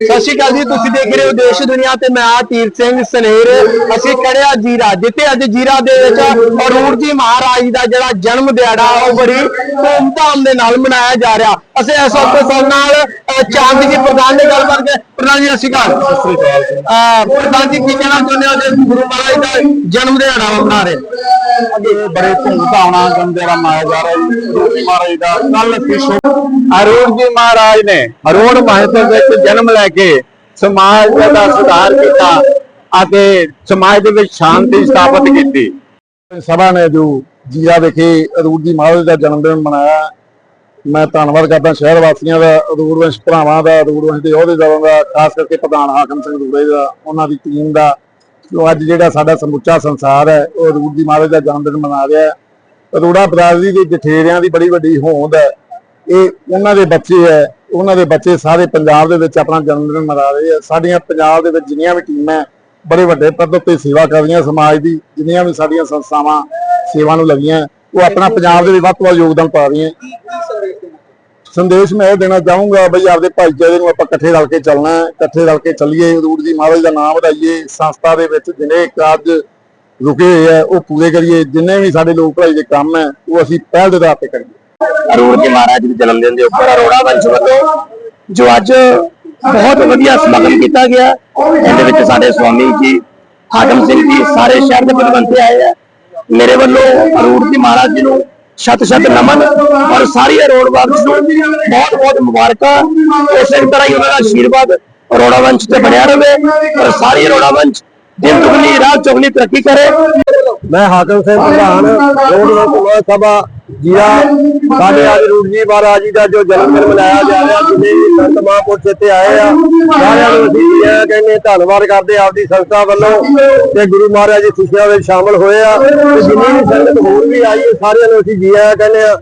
ਸਤਿ ਸ਼੍ਰੀ ਅਕਾਲ ਜੀ, ਤੁਸੀਂ ਦੇਖ ਰਹੇ ਹੋ ਦੇਸ਼ ਦੁਨੀਆ ਤੇ ਮੈਂ ਆ ਤੀਰ ਸਿੰਘ ਸਨੇਰ। ਅਸੀਂ ਖੜਿਆ ਜੀਰਾ ਜਿੱਥੇ ਅੱਜ ਜੀਰਾ ਦੇ ਵਿੱਚ ਅਰੂਰ ਜੀ ਮਹਾਰਾਜ ਦਾ ਜਿਹੜਾ ਜਨਮ ਦਿਹਾੜਾ ਉਹ ਬੜੀ ਧੂਮਧਾਮ ਦੇ ਨਾਲ ਮਨਾਇਆ ਜਾ ਰਿਹਾ। ਅਸੀਂ ਇਸ ਵਕਤ ਸਾਡੇ ਨਾਲ ਚਾਂਦ ਜੀ ਪ੍ਰਧਾਨ ਨੇ ਗੱਲ ਕਰਕੇ ਪ੍ਰਧਾਨ ਜੀ, ਸਤਿ ਸ਼੍ਰੀ ਅਕਾਲ। ਸਤਿ ਸ਼੍ਰੀ ਅਕਾਲ ਪ੍ਰਧਾਨ ਜੀ, ਕੀ ਕਹਿਣਾ ਚਾਹੁੰਦੇ ਹੋ? ਜੇ ਗੁਰੂ ਮਹਾਰਾਜ ਦਾ ਜਨਮ ਦਿਹਾੜਾ ਮਨਾ ਰਹੇ ਇਹ ਬੜੇ ਧੂਮਧਾਮ ਨਾਲ ਜਨਮਦਿਨ ਜਾ ਰਿਹਾ ਜੀ। ਗੁਰੂ ਮਹਾਰਾਜ ਦਾ ਕੱਲ ਸੀ ਅਰੋੜ ਜੀ ਮਹਾਰਾਜ ਨੇ ਅਰੋੜ ਮਹੱਤਵ ਵਿੱਚ ਜਨਮ ਲੈ ਕੇ ਸਮਾਜ ਦਾ ਸੁਧਾਰ ਕੀਤਾ ਅਤੇ ਸਮਾਜ ਦੇ ਵਿੱਚ ਸ਼ਾਂਤੀ ਸਥਾਪਿਤ ਕੀਤੀ। ਸਭਾ ਨੇ ਜੋ ਜੀਰਾ ਵਿਖੇ ਅਰੂੜ ਜੀ ਮਹਾਰਾਜ ਦਾ ਜਨਮ ਦਿਨ ਮਨਾਇਆ। ਮੈਂ ਧੰਨਵਾਦ ਕਰਦਾ ਸ਼ਹਿਰ ਵਾਸੀਆਂ ਦਾ ਅਦੂਰਵੰਸ਼ ਭਰਾਵਾਂ ਦਾ ਅਰੂੜ ਦੇ ਅਹੁਦੇਦਾਰਾਂ ਦਾ, ਖਾਸ ਕਰਕੇ ਪ੍ਰਧਾਨ ਹਾਕਮ ਸਿੰਘ ਰੂੜੇ ਦਾ, ਉਹਨਾਂ ਦੀ ਟੀਮ ਦਾ। ਜੋ ਅੱਜ ਜਿਹੜਾ ਸਾਡਾ ਸਮੁੱਚਾ ਸੰਸਾਰ ਹੈ, ਉਹ ਰੂੜ ਦੀ ਮਹਾਰਾਜ ਦਾ ਜਨਮ ਦਿਨ ਮਨਾ ਰਿਹਾ ਹੈ। ਅਰੋੜਾ ਬਰਾਦਰੀ ਦੇ ਜਠੇਰਿਆਂ ਦੀ ਬੜੀ ਵੱਡੀ ਹੋਂਦ ਹੈ। ਇਹ ਉਹਨਾਂ ਦੇ ਬੱਚੇ ਹੈ, ਉਹਨਾਂ ਦੇ ਬੱਚੇ ਸਾਰੇ ਪੰਜਾਬ ਦੇ ਵਿੱਚ ਆਪਣਾ ਜਨਮ ਦਿਨ ਮਨਾ ਰਹੇ ਆ ਸਾਡੀਆਂ ਪੰਜਾਬ ਦੇ ਵਿੱਚ ਜਿੰਨੀਆਂ ਵੀ ਟੀਮਾਂ ਬੜੇ ਵੱਡੇ ਪੱਧਰ ਤੇ ਸੇਵਾ ਕਰ ਰਹੀਆਂ ਸਮਾਜ ਦੀ, ਜਿੰਨੀਆਂ ਵੀ ਸਾਡੀਆਂ ਸੰਸਥਾਵਾਂ ਸੇਵਾ ਨੂੰ ਲੱਗੀਆਂ, ਉਹ ਆਪਣਾ ਪੰਜਾਬ ਦੇ ਵਿੱਚ ਵੱਧ ਤੋਂ ਵੱਧ ਯੋਗਦਾਨ ਪਾ ਰਹੀਆਂ। ਸੰਦੇਸ਼ ਮੈਂ ਇਹ ਦੇਣਾ ਚਾਹੂੰਗਾ ਬਈ ਆਪਦੇ ਭਾਈਚਾਰੇ ਨੂੰ ਆਪਾਂ ਇਕੱਠੇ ਰਲ ਕੇ ਚੱਲਣਾ ਹੈ, ਇਕੱਠੇ ਰਲ ਕੇ ਚੱਲੀਏ ਰੂੜ ਜੀ ਮਹਾਰਾਜ ਦਾ ਨਾਮ ਵਧਾਈਏ, ਸੰਸਥਾ ਦੇ ਵਿੱਚ ਜਿੰਨੇ ਕਾਰਜ ਰੁਕੇ ਹੋਏ ਆ, ਉਹ ਪੂਰੇ ਕਰੀਏ, ਜਿੰਨੇ ਵੀ ਸਾਡੇ ਲੋਕ ਭਲਾਈ ਦੇ ਕੰਮ ਹੈ, ਉਹ ਅਸੀਂ ਪਹਿਲ ਦੇ ਆਧਾਰ ਤੇ ਕਰੀਏ। ਅਰੂਰ ਜੀ ਮਹਾਰਾਜ ਦੇ ਜਨਮ ਦਿਨ ਦੇ ਉੱਪਰ ਅਰੋੜਾ ਵੰਸ਼ ਵੱਲੋਂ ਜੋ ਅੱਜ ਬਹੁਤ ਵਧੀਆ ਸਮਾਗਮ ਕੀਤਾ ਗਿਆ। ਇਹਦੇ ਵਿੱਚ ਸਾਡੇ ਸਵਾਮੀ ਜੀ ਹਾਕਮ ਸਿੰਘ ਜੀ, ਸਾਰੇ ਸ਼ਹਿਰ ਦੇ ਪਤਵੰਤੇ ਆਏ ਆ। ਮੇਰੇ ਵੱਲੋਂ ਅਰੂੜ ਜੀ ਮਹਾਰਾਜ ਜੀ ਨੂੰ ਸ਼ਤ ਸ਼ਤ ਨਮਨ, ਔਰ ਸਾਰੀ ਅਰੋੜ ਵੰਸ਼ ਨੂੰ ਬਹੁਤ ਬਹੁਤ ਮੁਬਾਰਕਾਂ। ਇਸੇ ਤਰ੍ਹਾਂ ਹੀ ਉਹਨਾਂ ਦਾ ਆਸ਼ੀਰਵਾਦ ਅਰੋੜਾ ਵੰਸ਼ ਤੇ ਬਣਿਆ ਰਹੇ, ਔਰ ਸਾਰੀ ਅਰੋੜਾ ਵੰਸ਼ ਦਿਨ ਚੁਗਲੀ ਰਾਤ ਚੁਗਲੀ ਤਰੱਕੀ ਕਰੇ। ਮੈਂ ਹਾਕਮ ਸਿੰਘ ਪ੍ਰਧਾਨ, ਰੋਡ ਲੋਕ ਸਭਾ, ਜੀਰਾ, ਸਾਡੇ ਅੱਜ ਰੂਪ ਜੀ ਮਹਾਰਾਜ ਜੀ ਦਾ ਜੋ ਜਨਮ ਦਿਨ ਮਨਾਇਆ ਜਾ ਰਿਹਾ ਜਿੰਨੇ ਵੀ ਸੰਤ ਮਹਾਂਪੁਰਸ਼ ਇੱਥੇ ਆਏ ਆ। ਸਾਰਿਆਂ ਨੂੰ ਅਸੀਂ ਇਹ ਕਹਿੰਦੇ ਧੰਨਵਾਦ ਕਰਦੇ ਆਪਦੀ ਸੰਸਥਾ ਵੱਲੋਂ ਤੇ ਗੁਰੂ ਮਹਾਰਾਜ ਜੀ ਖੁਸ਼ੀਆਂ ਵਿੱਚ ਸ਼ਾਮਲ ਹੋਏ ਆ। ਤੇ ਜਿੰਨੀ ਵੀ ਸੰਗਤ ਹੋਰ ਵੀ ਆਈ ਸਾਰਿਆਂ ਨੂੰ ਅਸੀਂ ਜੀ ਆਇਆਂ ਕਹਿੰਦੇ ਆ